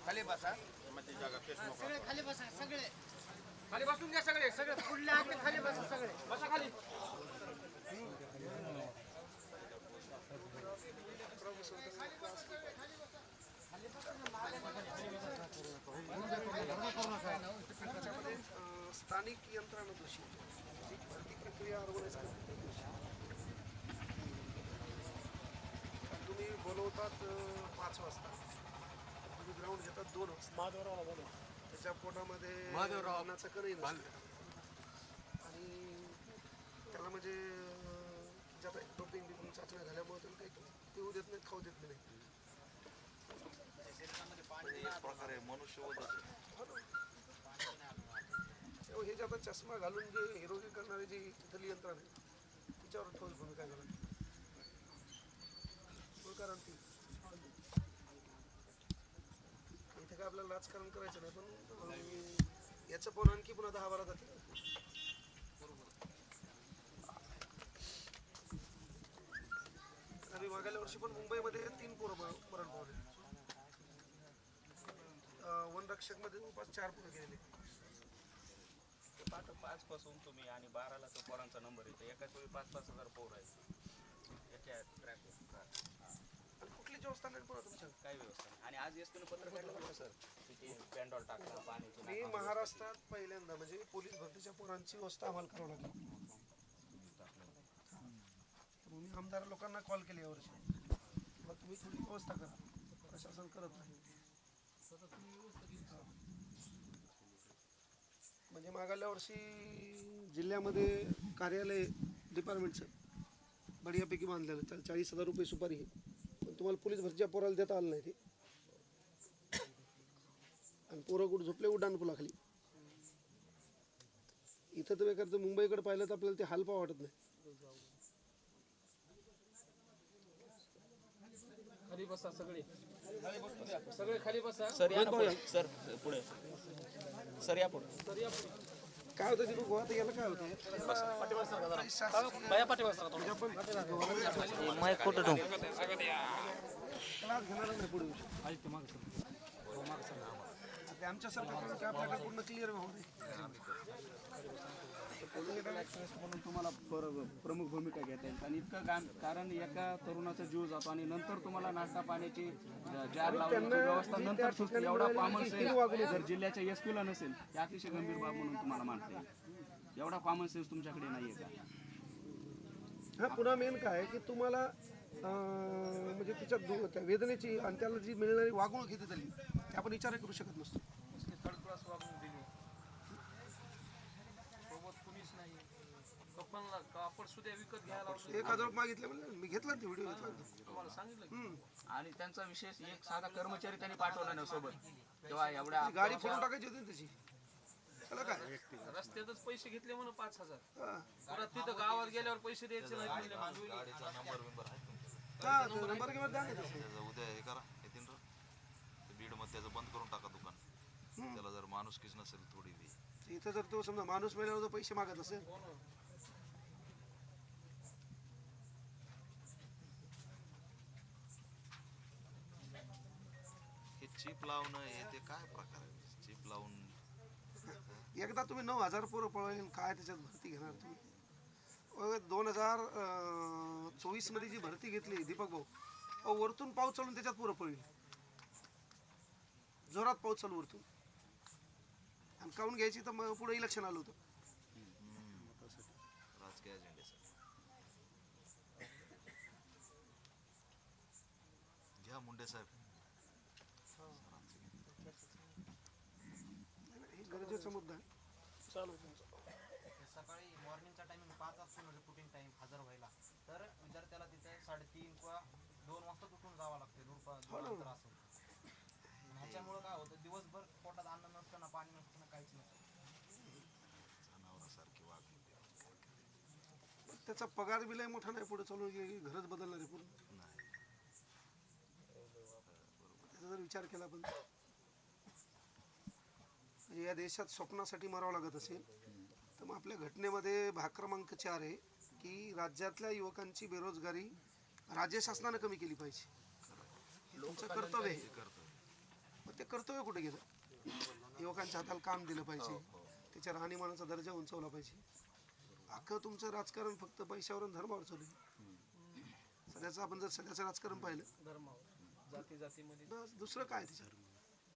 खाली बसा सगळे खाली बसा सगळे खाली बसून घ्या सगळे सगळे पुढल्या हाती खाली बसा सगळे बसा खाली स्थानिक यंत्रणा दोषी प्रक्रिया ऑर्गनाईज करते तुम्ही बोलवतात पाच वाजता. तुम्ही ग्राउंड घेतात दोन वाजता त्याच्या पोटामध्ये अन्नाचं कणही नसतं. आणि त्याला म्हणजे अं, जे आता डोपिंग बिपिंग चाचण्या झाल्यामुळे त्याला काही पिऊ देत नाही खाऊ देत नाही एक प्रकारे मनुष्यवधच आहे. तेव्हा हे जे आता चष्मा घालून जे हिरोगी करणारे जी तिथली यंत्रणा आहे तिच्यावर ठोस भूमिका घाला कारण ती. इथे काय आपल्याला राजकारण करायचं नाही पण याचं पण आणखी पुन्हा दहा बारा जाते. आणि मागल्या वर्षी पण मुंबईमध्ये तीन पोरं मरण पावले. अं, मध्ये जवळपास चार पोरं गेलेले. पाच पाच पासून तुम्ही आणि बाराला तो पोरांचा नंबर येतो. एकाच वेळी पाच पाच हजार पोर आहेत. एका ट्रॅकवर आणि कुठलीच व्यवस्था नाही पुन्हा तुमच्या? काय व्यवस्था नाही. आणि आज एस पत्र भेटलं बघा सर? तिथे पेंडॉल टाकलं पाण्याची मी महाराष्ट्रात पहिल्यांदा म्हणजे पोलीस भरतीच्या पोरांची व्यवस्था आम्हाला करावं लागली. मी आमदार लोकांना कॉल केले यावर्षी. मग तुम्ही थोडी व्यवस्था करा. प्रशासन करत नाही. म्हणजे मागाल्या वर्षी जिल्ह्यामध्ये कार्यालय डिपार्टमेंटचं बढियापैकी बांधलेलं. त्याला चाळीस हजार रुपये सुपारी आहे. पण तुम्हाला पोलीस भरच्या पोराला देता आलं नाही ते. आणि पोरं कुठं झोपले उड्डाण पुलाखाली इथं तर बेकार मुंबईकडे पाहिलं तर आपल्याला ते हालपा वाटत नाही. खाली बसा सगळे. सगळे खाली बसा. सर या ना पुढे. सर पुढे. सर या पुढे. काय होतं तिथं गोवा तर याला काय होतं? बाया पाठीवर सरा थोडं. क्लास घेणार नाही पुढे ते आमच्या सरकारकडून काय आपल्याकडे पूर्ण क्लिअर होऊ म्हणून तुम्हाला पर- प्रमुख भूमिका घेता येईल. आणि इतकं काम कारण एका तरुणाचा जीव जातो आणि नंतर तुम्हाला नाश्ता पाण्याची जार लावण्याची व्यवस्था नंतर सुचते एवढा कॉमन सेन्स जर जिल्ह्याच्या एस ला नसेल हे अतिशय गंभीर बाब म्हणून तुम्हाला मानता येईल. एवढा कॉमन सेन्स तुमच्याकडे नाहीये का? हा पुन्हा मेन काय आहे की तुम्हाला म्हणजे तिच्या दु- त्या वेदनेची आणि त्याला जी मिळणारी वागणूक घेते त्याली ते आपण विचार करू शकत नसतो थर्ड क्लास वागणूक दिली सोबत कुणीच नाही सुद्धा विकत घ्यायला. एक हजार मागितले म्हणजे मी घेतला ते व्हिडिओ घेतला ना. तुम्हाला सांगितलं की. आणि त्यांचा विशेष एक साधा कर्मचारी त्यांनी पाठवला नाही सोबत तेव्हा एवढ्या ती गाडी फोडून टाकायची होती ना त्याची त्याला काय रस्त्यातच पैसे घेतले म्हणून पाच हजार हा. परत तिथं गावात गेल्यावर पैसे द्यायचे नाही म्हणले मग. गाडीचा नंबर बिंबर आहे तुमचा? हा ते नंबर किंवा द्या ना त्याचा. त्याचं उद्या हे करा येतील ते बीडमध्ये त्याचं बंद करून टाका दुकान त्याला जर माणुसकीच नसेल थोडी ती इथं जर तो समजा माणूस मेल्यावर जर पैसे मागत असेल चिप लावणं हे ते काय प्रकार आहे? चिप लावून. एकदा तुम्ही नऊ हजार पोरं पळवले काय त्याच्यात भरती घेणार तुम्ही? दोन हजार चोवीसमध्ये जी भरती घेतली दीपक भाऊ वरतून पाऊस चालून त्याच्यात पोरं पळली जोरात पाऊस चालू वरतून. आणि काढून घ्यायची? तर मग पुढे इलेक्शन आलं होतं. राजकीय घ्या मुंडे साहेब. गरजेचा मुद्दा आहे. चालू आहे तुमचं. सकाळी मॉर्निंगचा टायमिंग पाच असतो रिपोर्टिंग टाइम हजर व्हायला. तर विद्यार्थ्याला तिथे साडेतीन किंवा दोन वाजता उठून जावं लागते दूर अंतर असेल. ह्याच्यामुळं काय होतं? दिवसभर पोटात अन्न नसतं ना पाणी नसतं ना काहीच नसतं त्याचा पगार बी लय मोठा नाही पुढे चालू घरच बदलणार आहे पूर्ण. नाही. त्याचा जर विचार केला आपण. म्हणजे या देशात स्वप्नासाठी मरावं लागत असेल तर मग आपल्या घटनेमध्ये भाग क्रमांक चार आहे की राज्यातल्या युवकांची बेरोजगारी राज्य शासनानं कमी केली पाहिजे. हे तुमचं कर्तव्य आहे. मग ते कर्तव्य कुठे गेलं? युवकांच्या हाताला काम दिलं पाहिजे. त्याच्या राहणीमानाचा दर्जा उंचवला पाहिजे. अख्खं तुमचं राजकारण फक्त पैशावर धर्मावर चालू सध्याचं आपण जर सध्याचं राजकारण पाहिलं दुसरं काय त्याच्यावर?